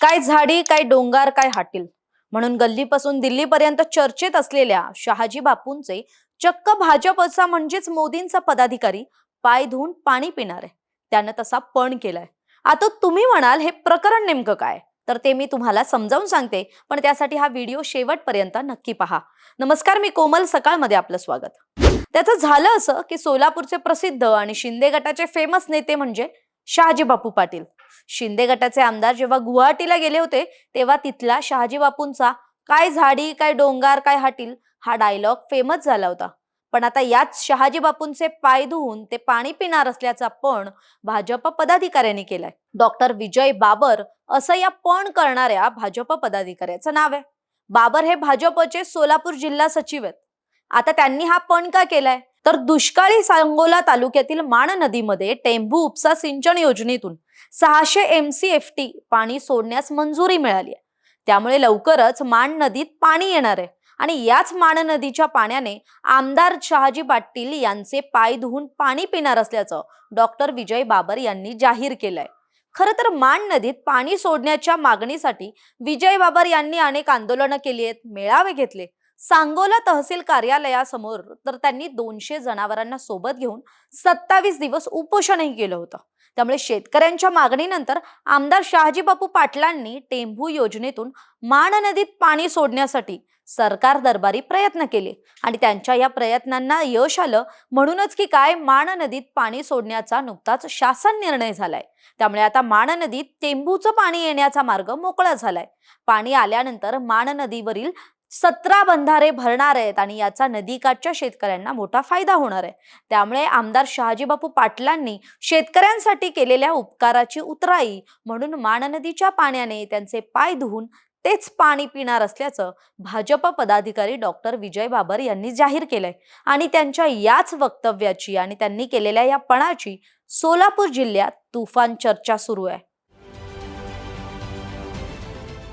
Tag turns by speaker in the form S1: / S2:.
S1: काय झाडी काय डोंगर काय हाटील. म्हणून गल्लीपासून दिल्लीपर्यंत चर्चेत असलेल्या शहाजी बापूंचे चक्क भाजपचा म्हणजेच मोदींचा पदाधिकारी पाय धुवून पाणी पिणार. आहे त्यानं तसा पण केलाय. आता तुम्ही म्हणाल हे प्रकरण नेमकं काय? तर ते मी तुम्हाला समजावून सांगते पण त्यासाठी हा व्हिडिओ शेवटपर्यंत नक्की पहा. नमस्कार मी कोमल सकाळमध्ये आपलं स्वागत. त्याचं झालं असं की सोलापूरचे प्रसिद्ध आणि शिंदे गटाचे फेमस नेते म्हणजे शहाजी बापू पाटील. शिंदे गटाचे आमदार जेव्हा गुवाहाटीला गेले होते तेव्हा तिथला शहाजी बापूंचा काय झाडी काय डोंगर काय हाटील हा डायलॉग फेमस झाला होता. पण आता याच शहाजी बापूंचे पाय धुवून ते पाणी पिणार असल्याचा पण भाजप पदाधिकाऱ्यांनी केलाय. डॉक्टर विजय बाबर असं या पण करणाऱ्या भाजप पदाधिकाऱ्याचं नाव आहे. बाबर हे भाजपचे सोलापूर जिल्हा सचिव आहेत. आता त्यांनी हा पण का केलाय? तर दुष्काळी सांगोला तालुक्यातील माण नदीमध्ये टेंभू उपसा सिंचन योजनेतून सहाशे एम सी एफ टी पाणी सोडण्यास मंजुरी मिळाली आहे. त्यामुळे लवकरच माण नदीत पाणी येणार आहे आणि याच माण नदीच्या पाण्याने आमदार शहाजी पाटील यांचे पाय धुवून पाणी पिणार असल्याचं डॉक्टर विजय बाबर यांनी जाहीर केलंय. खरं तर माण नदीत पाणी सोडण्याच्या मागणीसाठी विजय बाबर यांनी अनेक आंदोलनं केली आहेत मेळावे घेतले सांगोला तहसील कार्यालयासमोर तर त्यांनी दोनशे जनावरांना सोबत घेऊन सत्तावीस दिवस उपोषणही केलं होतं. त्यामुळे शेतकऱ्यांच्या मागणीनंतर आमदार शहाजी बापू पाटलांनी टेंभू योजनेतून माण नदीत पाणी सोडण्यासाठी सरकार दरबारी प्रयत्न केले आणि त्यांच्या या प्रयत्नांना यश आलं म्हणूनच की काय माण नदीत पाणी सोडण्याचा नुकताच शासन निर्णय झालाय. त्यामुळे आता माण नदीत टेंभूचं पाणी येण्याचा मार्ग मोकळा झालाय. पाणी आल्यानंतर माण नदीवरील सतरा बंधारे भरणार आहेत आणि याचा नदीकाठच्या शेतकऱ्यांना मोठा फायदा होणार आहे. त्यामुळे आमदार शहाजीबापू पाटलांनी शेतकऱ्यांसाठी केलेल्या उपकाराची उतराई म्हणून माण नदीच्या पाण्याने त्यांचे पाय धुवून तेच पाणी पिणार असल्याचं भाजप पदाधिकारी डॉक्टर विजय बाबर यांनी जाहीर केलंय. आणि त्यांच्या याच वक्तव्याची आणि त्यांनी केलेल्या या पणाची सोलापूर जिल्ह्यात तुफान चर्चा सुरू आहे.